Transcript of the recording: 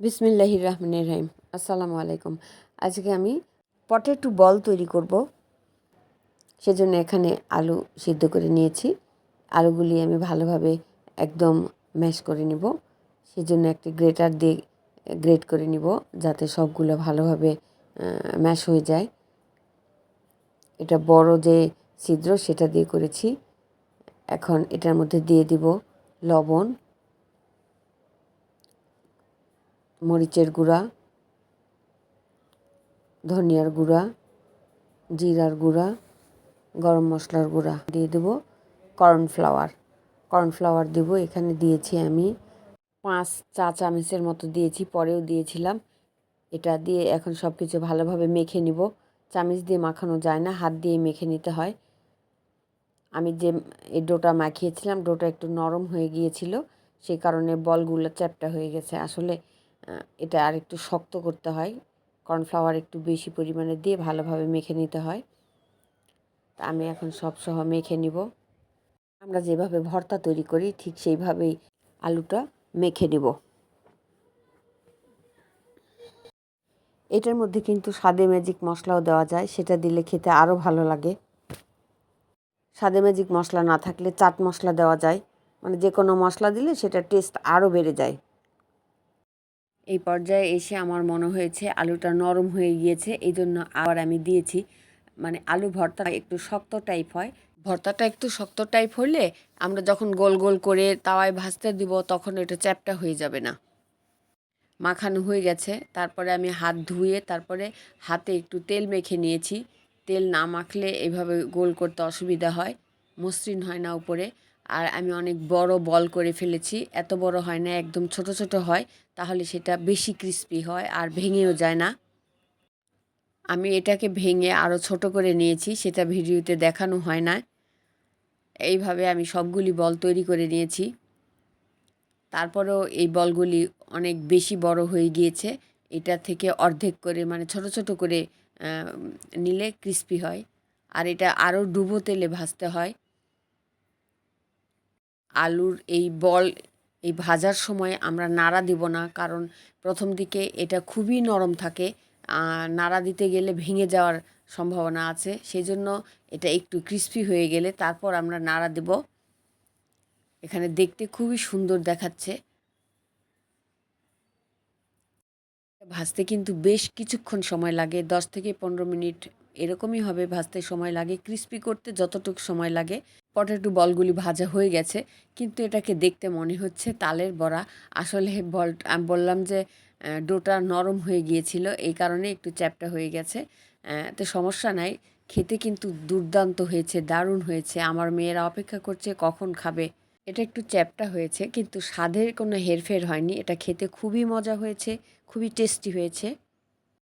বিসমিল্লাহির রহমানির রহিম আসসালামু আলাইকুম। আজকে আমি পটেটো বল তৈরি করব। সেজন্য এখানে আলু সিদ্ধ করে নিয়েছি। আলুগুলি আমি ভালোভাবে একদম ম্যাশ করে নিব। সেজন্য একটি গ্রেটার দিয়ে গ্রেট করে নিব যাতে সবগুলো ভালোভাবে ম্যাশ হয়ে যায়। এটা বড় যে ছিদ্র সেটা দিয়ে করেছি। এখন এটার মধ্যে দিয়ে দিব লবণ। মরিচের গুঁড়া, ধনিয়ার গুঁড়া, জিরার গুঁড়া, গরম মশলার গুঁড়া দিয়ে দেব। কর্নফ্লাওয়ার কর্নফ্লাওয়ার দেব। এখানে দিয়েছি আমি পাঁচ চা চামচের মতো দিয়েছি, পরেও দিয়েছিলাম। এটা দিয়ে এখন সব কিছু ভালোভাবে মেখে নিব। চামচ দিয়ে মাখানো যায় না, হাত দিয়ে মেখে নিতে হয়। আমি যে এই ডোটা মাখিয়েছিলাম, ডোটা একটু নরম হয়ে গিয়েছিল সেই কারণে বলগুলো চ্যাপটা হয়ে গেছে। আসলে এটা আর একটু শক্ত করতে হয়। কর্নফ্লাওয়ার একটু বেশি পরিমাণে দিয়ে ভালোভাবে মেখে নিতে হয়। তা আমি এখন সব সহ মেখে নিব। আমরা যেভাবে ভর্তা তৈরি করি, ঠিক সেইভাবেই আলুটা মেখে নিব। এটার মধ্যে কিন্তু স্বাদে ম্যাজিক মশলাও দেওয়া যায়, সেটা দিলে খেতে আরও ভালো লাগে। স্বাদে ম্যাজিক মশলা না থাকলে চাট মশলা দেওয়া যায়। মানে যে কোনো মশলা দিলে সেটা টেস্ট আরও বেড়ে যায়। এই পর্যায়ে এসে আমার মনে হয়েছে আলুটা নরম হয়ে গিয়েছে এই জন্য আবার আমি দিয়েছি। মানে আলু ভর্তা একটু শক্ত টাইপ হয়। ভর্তাটা একটু শক্ত টাইপ হলে আমরা যখন গোল গোল করে তাওয়ায় ভাজতে দিব, তখন এটা চ্যাপটা হয়ে যাবে না। মাখানো হয়ে গেছে। তারপরে আমি হাত ধুয়ে তারপরে হাতে একটু তেল মেখে নিয়েছি। তেল না মাখলে এভাবে গোল করতে অসুবিধা হয়। মসৃণ হয় না উপরে। আর আমি অনেক বড় বল করে ফেলেছি। এত বড় হয় না, একদম ছোট ছোট হয়, তাহলে সেটা বেশি ক্রিস্পি হয় আর ভেঙেও যায় না। আমি এটাকে ভেঙে আরও ছোট করে নিয়েছি, সেটা ভিডিওতে দেখানো হয় না। এইভাবে আমি সবগুলি বল তৈরি করে নিয়েছি। তারপরেও এই বলগুলি অনেক বেশি বড় হয়ে গিয়েছে, এটা থেকে অর্ধেক করে মানে ছোট ছোট করে নিলে ক্রিস্পি হয়। আর এটা আরও ডুবো তেলে ভাজতে হয়। আলুর এই বল, এই ভাজার সময় আমরা নাড়া দিব না, কারণ প্রথম দিকে এটা খুবই নরম থাকে। নাড়া দিতে গেলে ভেঙে যাওয়ার সম্ভাবনা আছে সেই জন্য এটা একটু ক্রিস্পি হয়ে গেলে তারপর আমরা নাড়া দেব। এখানে দেখতে খুবই সুন্দর দেখাচ্ছে। ভাজতে কিন্তু বেশ কিছুক্ষণ সময় লাগে, দশ থেকে পনেরো মিনিট এরকমই হবে, ভাজতে সময় লাগে ক্রিস্পি করতে যতটুকু সময় লাগে। পটেটো বলগুলি ভাজা হয়ে গেছে, কিন্তু এটাকে দেখতে মনে হচ্ছে তালের বড়া। আসলে বল আমি বললাম যে ডোটা নরম হয়ে গিয়েছিল, এই কারণে একটু চ্যাপটা হয়ে গেছে। তো সমস্যা নাই, খেতে কিন্তু দুর্দান্ত হয়েছে, দারুণ হয়েছে। আমার মেয়েরা অপেক্ষা করছে কখন খাবে। এটা একটু চ্যাপটা হয়েছে, কিন্তু স্বাদের কোনো হেরফের হয়নি। এটা খেতে খুবই মজা হয়েছে, খুবই টেস্টি হয়েছে।